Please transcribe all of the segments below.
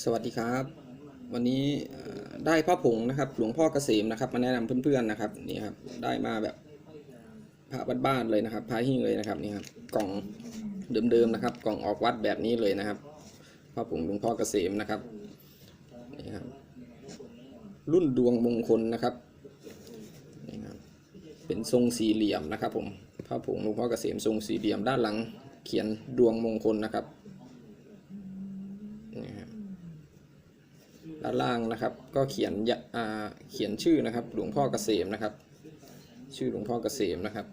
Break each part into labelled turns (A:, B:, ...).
A: สวัสดีครับ วันนี้ได้พระผงนะครับ หลวงพ่อเกษมนะครับ มาแนะนำเพื่อนๆนะครับนี่ครับได้มาแบบพระบ้านๆเลยนะครับพระหิ้งเลยนะครับนี่ครับกล่องเดิมๆนะครับ กล่องออกวัดแบบนี้เลยนะครับพระผงหลวงพ่อเกษมนะครับนี่ครับรุ่นดวงมงคลนะครับนี่ครับเป็นทรงสี่เหลี่ยมนะครับ ผมพระผงหลวงพ่อเกษมทรงสี่เหลี่ยมด้านหลังเขียนดวงมงคลนะครับนี่ครับ ด้านล่างนะครับ ก็เขียนเขียนชื่อนะครับ หลวงพ่อเกษมนะครับ ชื่อหลวงพ่อเกษมนะครับ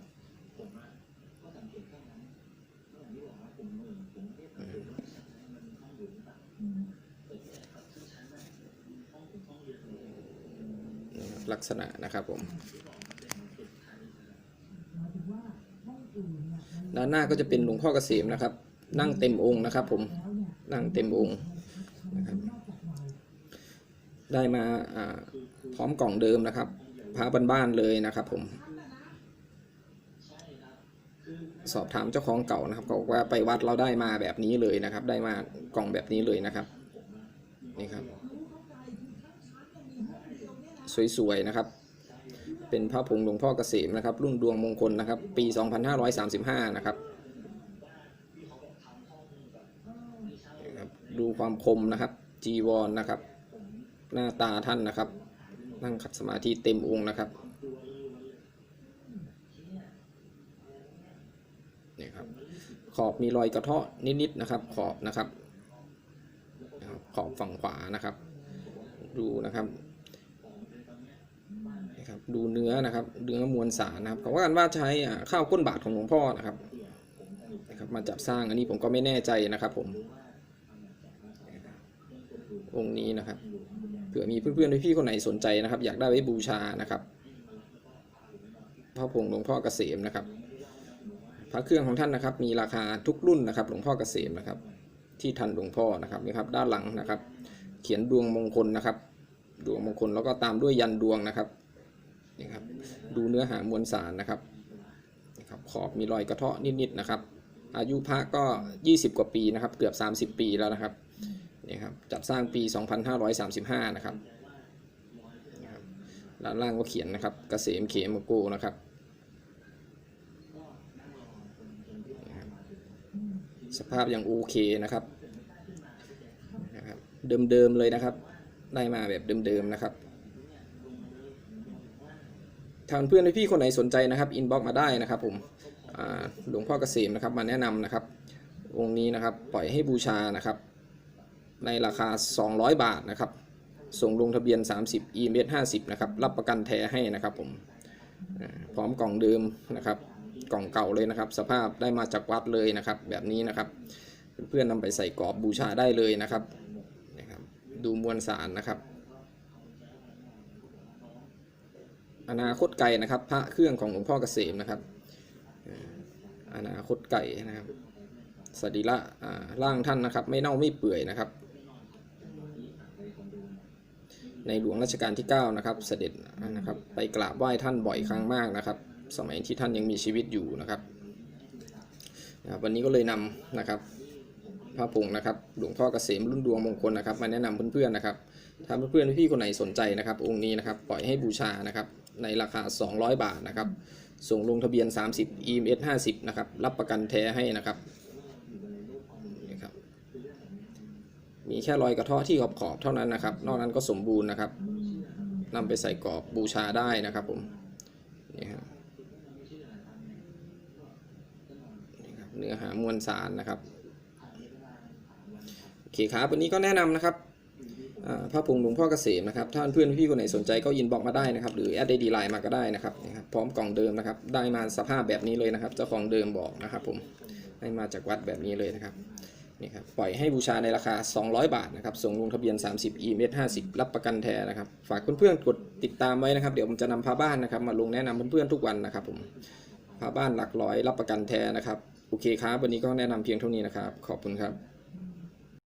A: นะครับลักษณะนะครับผม ด้านหน้าก็จะเป็นหลวงพ่อเกษมนะครับ นั่งเต็มองค์นะครับผม นั่งเต็มองค์นะครับ ได้มาพร้อมกล่องเดิมนะครับพระบ้านๆเลยนะครับ ผม สอบถามเจ้าของเก่านะครับเขาบอกว่าไปวัดเราได้มาแบบนี้เลยนะครับ ได้มากล่องแบบนี้เลยนะครับ นี่ครับ สวยๆนะครับ เป็นพระผงหลวงพ่อเกษมนะครับ รุ่นดวงมงคลนะครับ ปี 2535 นะครับนี่ครับดูความคมนะครับจีวรนนะครับ หน้าตาท่านนะครับ นั่งขัดสมาธิเต็มองค์นะครับนี่ครับ ขอบมีรอยกระเทาะนิดๆนะครับ ขอบนะครับ ขอบฝั่งขวานะครับ ดูนะครับนี่ครับดูเนื้อนะครับเนื้อมวลสารนะครับเขาว่ากันว่าใช้อ่าข้าวก้นบาทของหลวงพ่อนะครับนะครับ มาจับสร้างอันนี้ผมก็ไม่แน่ใจนะครับผมองค์นี้นะครับ เผื่อมีเพื่อนๆพี่ๆคนไหนสนใจนะครับ อยากได้ไว้บูชานะครับพระผงหลวงพ่อเกษมนะครับ พระเครื่องของท่านนะครับ มีราคาทุกรุ่นนะครับ หลวงพ่อเกษมนะครับ ที่ทันหลวงพ่อนะครับนี่ครับ ด้านหลังนะครับ เขียนดวงมงคลนะครับ ดวงมงคลแล้วก็ตามด้วยยันดวงนะครับนี่ครับ ดูเนื้อหามวลสารนะครับนี่ครับขอบมีรอยกระเทาะนิดๆนะครับ อายุพระก็ 20 กว่าปีนะครับ เกือบ 30 ปีแล้วนะครับ นี่ครับจัดสร้างปี 2535นะครับนะครับด้านล่างก็เขียนนะครับกเกษมเขมโกนะครับนะครับ สภาพยังโอเคนะครับนะครับ เดิมๆเลยนะครับ ได้มาแบบเดิมๆนะครับทางเพื่อนพี่คนไหนสนใจนะครับอินบ็อกมาได้นะครับผมหลวงพ่อเกษมนะครับมาแนะนำนะครับองค์นี้นะครับปล่อยให้บูชานะครับ ในราคา 200 บาทนะครับ ส่งลงทะเบียน 30 e m 50 นะครับ รับประกันแท้ให้นะครับผมพร้อมกล่องเดิมนะครับ กล่องเก่าเลยนะครับ สภาพได้มาจากวัดเลยนะครับ แบบนี้นะครับ เพื่อนนำไปใส่กรอบบูชาได้เลยนะครับนะครับดูมวลสารนะครับ อนาคตไก่นะครับ พระเครื่องของหลวงพ่อเกษมนะครับ อนาคตไก่นะครับสรีระอ่าร่างท่านนะครับ ไม่เน่าไม่เปื่อยนะครับ ในหลวงรัชกาลที่ 9 นะครับ เสด็จนะครับ ไปกราบไหว้ท่านบ่อยครั้งมากนะครับ สมัยที่ท่านยังมีชีวิตอยู่นะครับนะครับวันนี้ก็เลยนำนะครับพระผงนะครับหลวงพ่อเกษมรุ่นดวงมงคลนะครับ มาแนะนำเพื่อนๆนะครับถ้าเพื่อนๆพี่คนไหนสนใจนะครับ องค์นี้นะครับปล่อยให้บูชานะครับในราคา 200 บาทนะครับ ส่งลงทะเบียน 30 EMS 50 นะครับ รับประกันแท้ให้นะครับ นี่ครับ มีแค่รอยกระเทาะที่ขอบขอบเท่านั้นนะครับ นอกนั้นก็สมบูรณ์นะครับนำไปใส่กรอบบูชาได้นะครับผมนี่ครับเนื้อหามวลสารนะครับโอเคครับวันนี้ก็แนะนำนะครับพระผงหลวงพ่อเกษมนะครับถ้าเพื่อนพี่คนไหนสนใจก็ยินบอกมาได้นะครับ หรือแอดไอดีไลน์มาก็ได้นะครับนี่ครับ พร้อมกล่องเดิมนะครับ ได้มาสภาพแบบนี้เลยนะครับ เจ้าของเดิมบอกนะครับผมได้มาจากวัดแบบนี้เลยนะครับ นี่ครับปล่อยให้บูชาในราคา 200 บาทนะครับ ส่งลงทะเบียน 30 e m 50 รับประกันแท้นะครับ ฝากเพื่อนๆกดติดตามไว้นะครับ เดี๋ยวผมจะนำพาบ้านนะครับ มาลงแนะนำเพื่อนๆทุกวันนะครับผมพาบ้านหลักร้อยรับประกันแท้นะครับ โอเคครับ วันนี้ก็แนะนำเพียงเท่านี้นะครับ ขอบคุณครับ